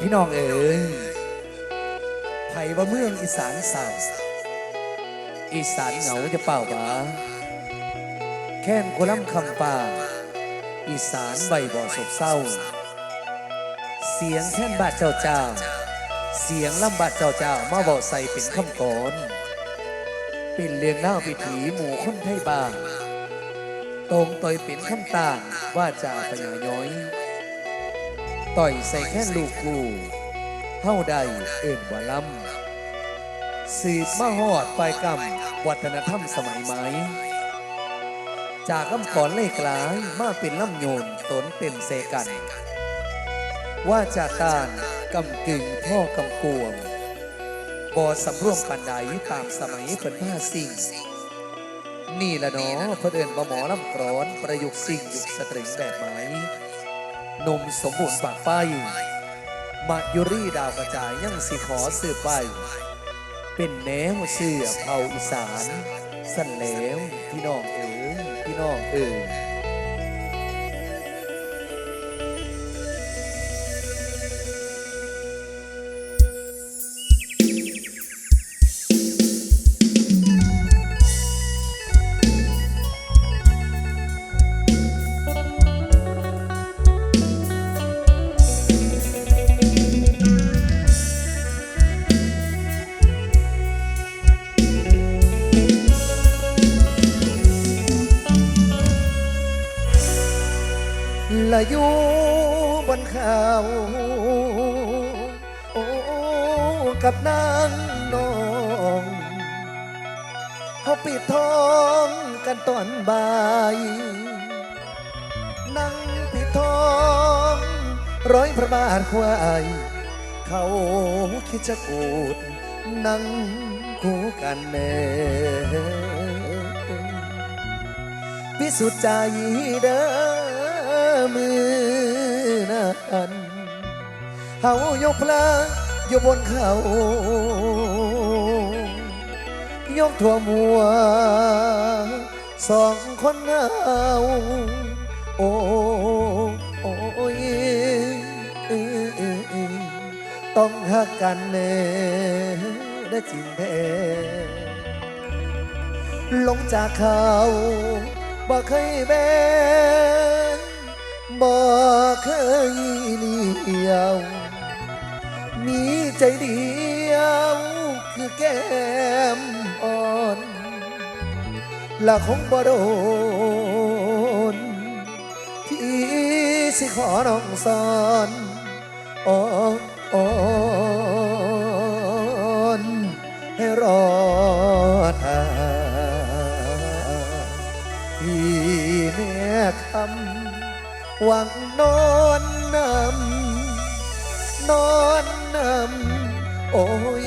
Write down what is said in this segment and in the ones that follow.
พี่น้องเอ๋ยไผว่าเมืองอีสานสั่งอีสานเหงาจะเป่าบาแค้นโคล่ำคำป่า อีสานใบบ่อศพเศร้า เสียงแค้นบาดเจ้าเจ้า เสียงลำบาดเจ้าเจ้ามาบอใส่เป็นคำกรเป็นเรียงเล่าพิถีหมู่คนไทยบ้านตรงต่อยเป็นคำต่างว่าจาพญาย้อย ต่อยใส่แค่ลูกกูเท่าใดเอิ่นว่าลำสืบมาหอดปลายกรรมวัฒนธรรมสมัยไหม จากลำก่อนเล่กลายมาเป็นลำโยนตนเป็นเซกัน ว่าจากการกำกึ่งพ่อกำกวงบอสำร่วมปันใดตามสมัยเป็นผ้าสิ่งนี่ละเนาะเพื่อเดินมาหมอลำกรอนประยุกต์สิ่งยุคสตริงแบบไหม นมสมบูรณ์ปากไปมายุรีดาวกระจายยังสิขอสืบไป เป็นแนวเสือเผาอีสาน สั่นแล้วพี่น้องเอ๋ยพี่น้องเอ๋ย ละอยู่บนเขาโอ้กับนางนองเขาปิดทองกันตอนบ่ายนั่งปิดทองร้อยพระบาทควายเขาคิดจะกูดนั่งคู่กันแน่พิสุทธิ์ใจเด้อ มือนั้นเฮายกพลาอยู่บนเขา ยกทั่วมัวสองคนเฮาโอ้โอยต้องหักกันเน่ได้จริงแท้ลงจากเขาบ่เคยแบ บ่เคยเลี้ยว มีใจเดียวคือแก้มอ่อนและคงบ่โดนที่สิขอน้องสอนอ่อนอ่อนให้รอทาพี่แม่คำ หวังนอนนำนอนนำโอ้ย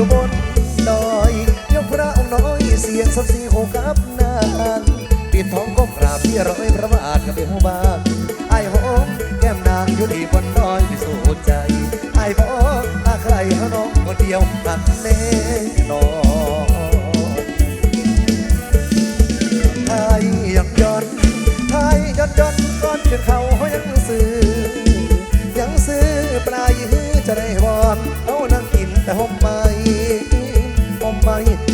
อยู่บนดอยยกพระองค์น้อยเสียงสับสีโหกับนางปิดท้องก้มกราบที่ร้อยพระบาทกับเบลบางไอ้หอมแก้มนางอยู่ที่บนดอยไม่สูดใจไอ้บอกอาใครหาน้องคนเดียวหักแน่นอนไทยยักย้อนไทยย้อนย้อนก้อนขึ้นเขาเขายังซื้อยัง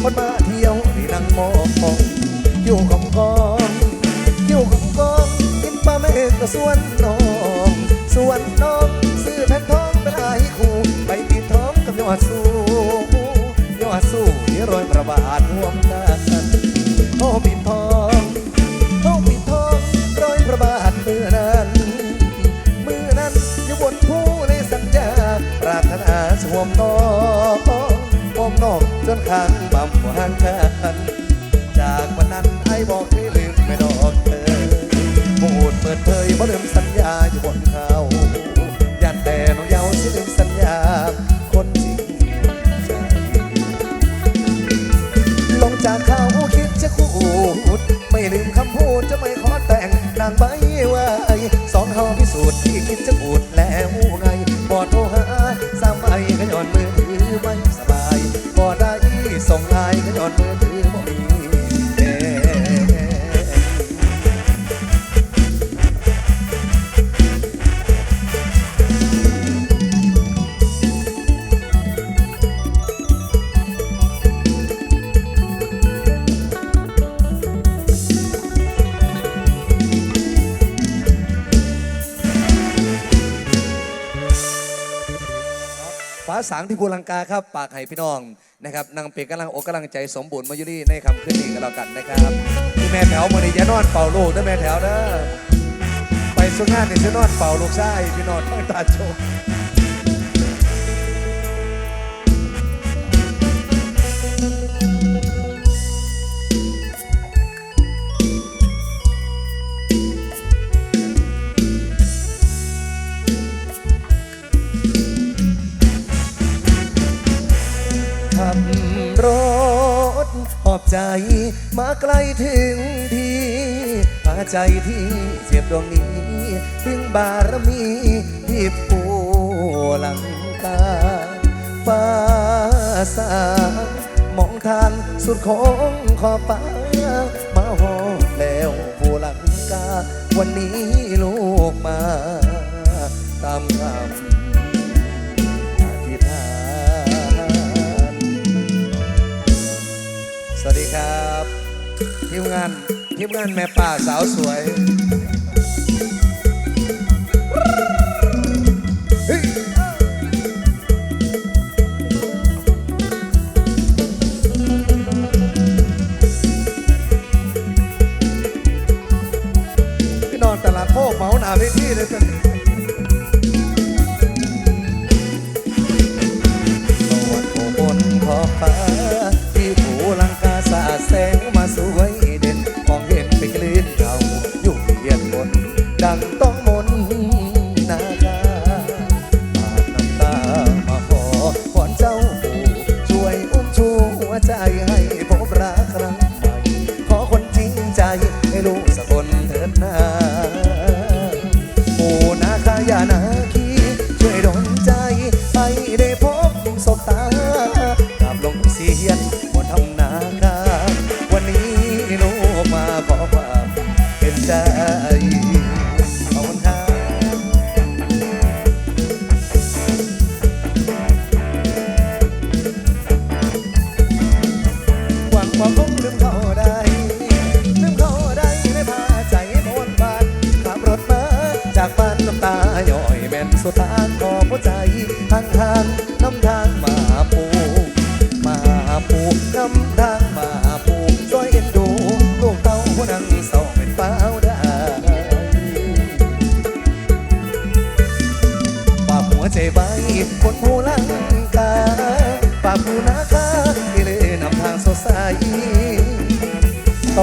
คนมาเที่ยวที่นั่งมองอยู่ของกองอยู่ของกองกินปลาเมฆก็สวนน้องสวนน้อง สางที่ภูลังกาครับปากไห้พี่น้องนะครับนางเป็กกำลังอกกำลังใจสมบูรณ์มายุรี่ในคำขึ้นนี้กันแล้วกันนะครับที่แม่แถวมือนี้จะนอนเป่าลูกเด้อแม่แถวเด้อไปสุงานนี่จะนอนเป่าลูกชายพี่นอนต้งตาโชว์ ใจมาไกลถึงที่หาใจที่เจ็บดวงนี้ถึงบารมีที่ปูหลังกาฟ้าสางมองทางสุดของขอบฟ้ามาหอบแล้วผู้หลังกา วันนี้ลูกมา ตามคำ งานทีมงานแม่ป่าสาวสวย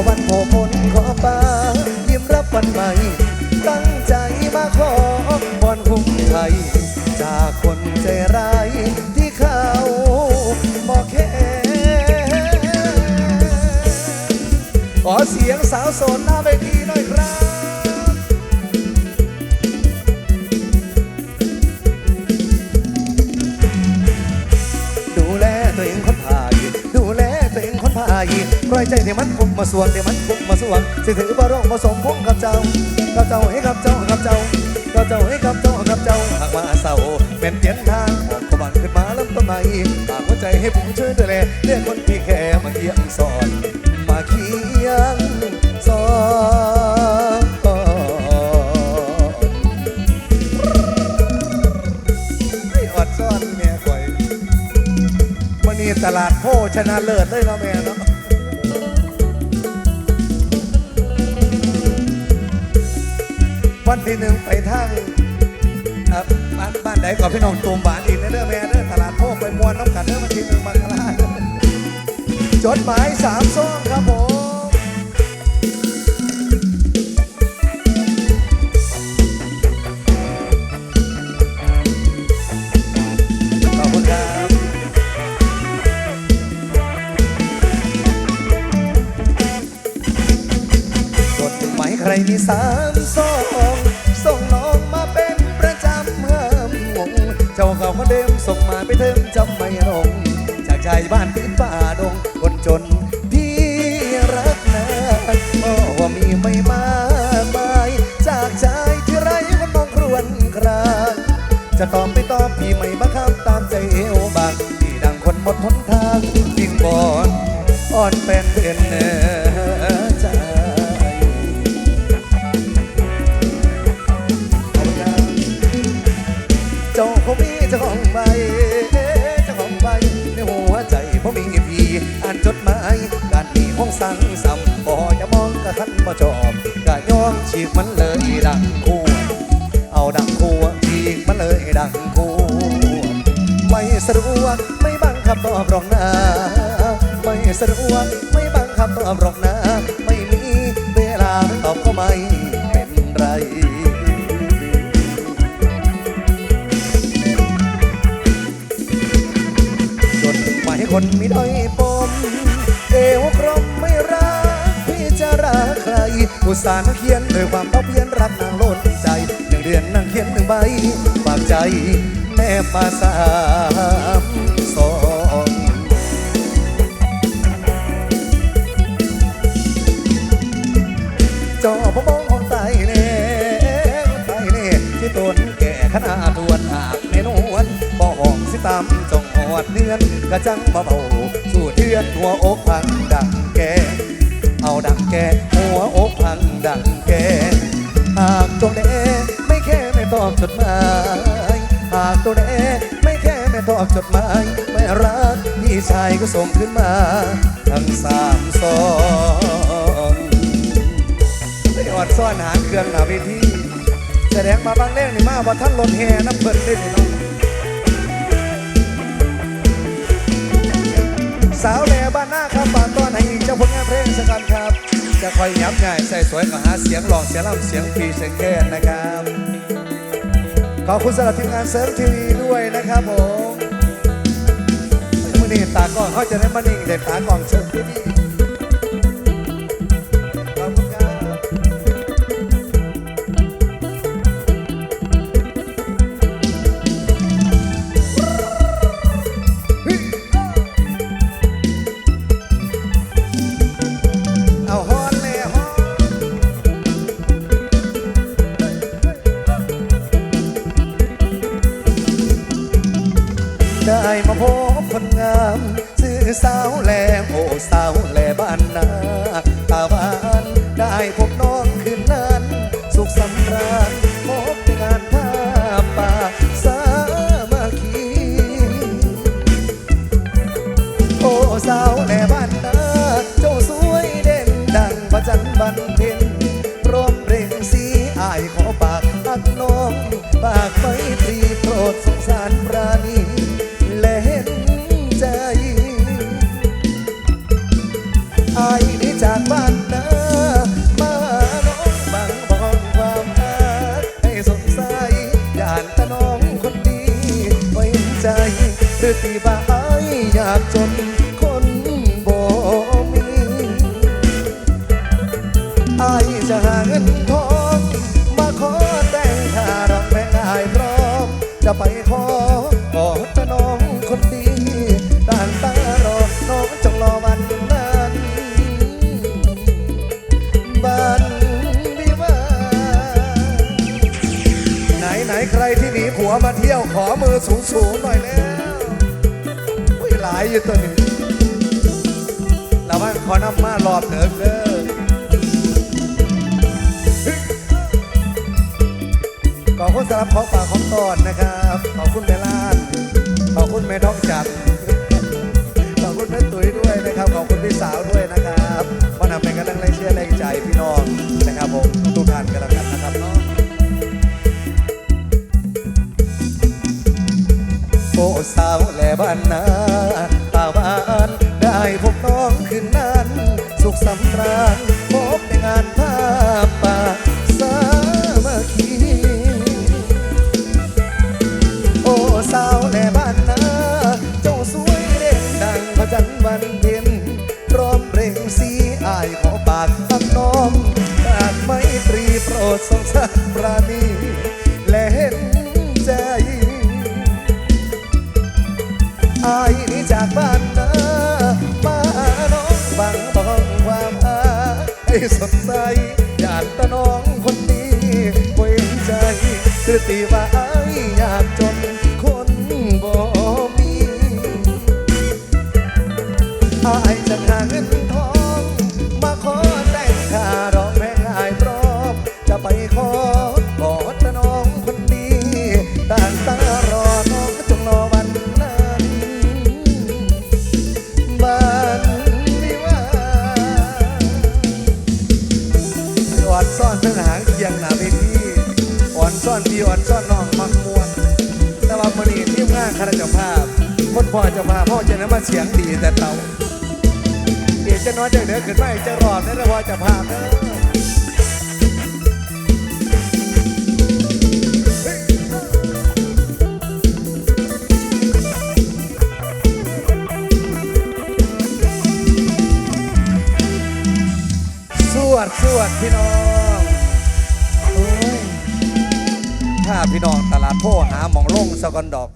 วันโผล่พ้นขอฟ้ายิ้มรับวันใหม่ ตั้งใจมาขอพรคุ้มไทย จากคนใจร้ายที่เขาบอกแค่ขอเสียงสาวโสดหน้าเวที คนพายีปล่อยใจที่มันคุมมาสวงที่มันคุมมาสวงสิถือบารองมาสมพงกับเจ้ากับเจ้าให้กับเจ้ากับเจ้ากับเจ้าให้กับเจ้ากับเจ้าหากมาเศร้าเป็นเปลี่ยนทางกขบันขึ้นมาลำต้นไม้ฝากหัวใจให้ผมช่วยดูแลเรียกคนที่แค่มาเคียงสอนมาเคียงสอนไอ้อดซ่อนแม่อยวันนี้ตลาดโพชนะเลิศเลยเนาะแม่ วันที่หนึ่งไปทางบ้านบ้านไหนก่อนพี่น้องตูมบานอีกเด้อแม่เด้อตลาดโพไปมวนน้ำกันเด้อวันที่หนึ่งมกราคมจดหมายสามซองครับผม ใครมีสามซองส่งน้องมาเป็นประจำเมื่อมงเจ้าเขาคนเดิมส่งมาไปเทิมจำไม่ลง จากชายบ้านพื้นป่าดงคนจนที่รักนาโอ้ว่ามีไม่มากมาย จากชายที่ไรคนมองครวนครางจะตอบไม่ตอบพี่ไม่บังคับตามใจเอวบางที่ดังคนหมดหนทางวิ่งบอนอ่อนเป็นเพื่อนเนอ มีห้งสั่งซ้ำบ่อย่ามองกะทันบ่จอบกะย่องฉีกมันเลยดังคู่เอาดังคู่ฉีกมันเลยดังคู่ไม่สะดวกไม่บังคับตอบรองนะไม่สะดวกไม่บังคับตอบรองนะไม่มีเวลาตอบก็ไม่เป็นไรจดหมายคนมีด้อยป อุตส่าห์นั่งเขียนด้วยความเต้าเพียนรักนางล้นใจหนึ่งเดือนนั่งเขียนหนึ่งใบฝากใจแนบมาสามสองจอพมองของไตเน่ไตเน่ที่ตนแก่ขนาดทวนหากในนวลบ่ห้องสิตามจงหอดเนือนกระจังมาเบาสู้เทือนหัวอกพังดังแก่ เอาดังแกหัวอกพังดังแก หากตัวเดไม่แค่ไม่ตอบจดหมาย หากตัวเดไม่แค่ไม่ตอบจดหมาย ไม่รักพี่ชายก็ส่งขึ้นมา ทั้งสามสองได้อดซ่อนหาเครื่องหนาเวทีแสดงมาบางเรื่งนี่มาว่าท่านลนแห่น้ำเพิ่นได้นี่เนาะสาวแล จะคอยยับง่ายใส่สวยก็หาเสียงหลอกเสียงล่ำเสียงปีเสียงแค้นนะครับ ขอบคุณสำหรับทีมงานเซิร์ฟทีวีด้วยนะครับผมมือนี่ตากล้องเขาจะได้มานิ่งเด็ดตากล้องเชิญที่นี่ บันเพ็ญร่มเร่งสีอายขอปากอักน้องปากไม้ตรีโปรดสงสารปราณีและเห็นใจอายนี่จากบ้านนามาน้องบางบอนความรักให้สงสัยย่านตะน้องคนดีไว้ใจหรือตีบ้า อยู่ตัวนี้ราว่าขอนำมารอบเดิมเด้อขอบคุณสำหรับของฝากของตอนนะครับ ขอบคุณแม่ล้าน ขอบคุณแม่ท้องจัดขอบคุณแม่ตุ๋ยด้วยนะครับ ขอบคุณพี่สาวด้วยนะครับมานำเป็นกำลังแรงเชื่อแรงใจพี่น้องนะครับผมทุกท่านกันแล้วกันนะครับเนาะโอ้สาวแหล่บ้านนาำราญ คือตีว่าอายอยากจ ณะเจ้าภาพคนพ่อเจ้าภาพพ่อจะนั้นมาเสียงดีแต่เต่าเดี๋ยวจะน้อยจะเหนือขึ้นไม่จะรอดนั่นนะพอจะพาพเด้อสวดสวดพี่น้องโอ้ยถ้าพี่น้องตลาดโพหาหมองลงสะกอนดอก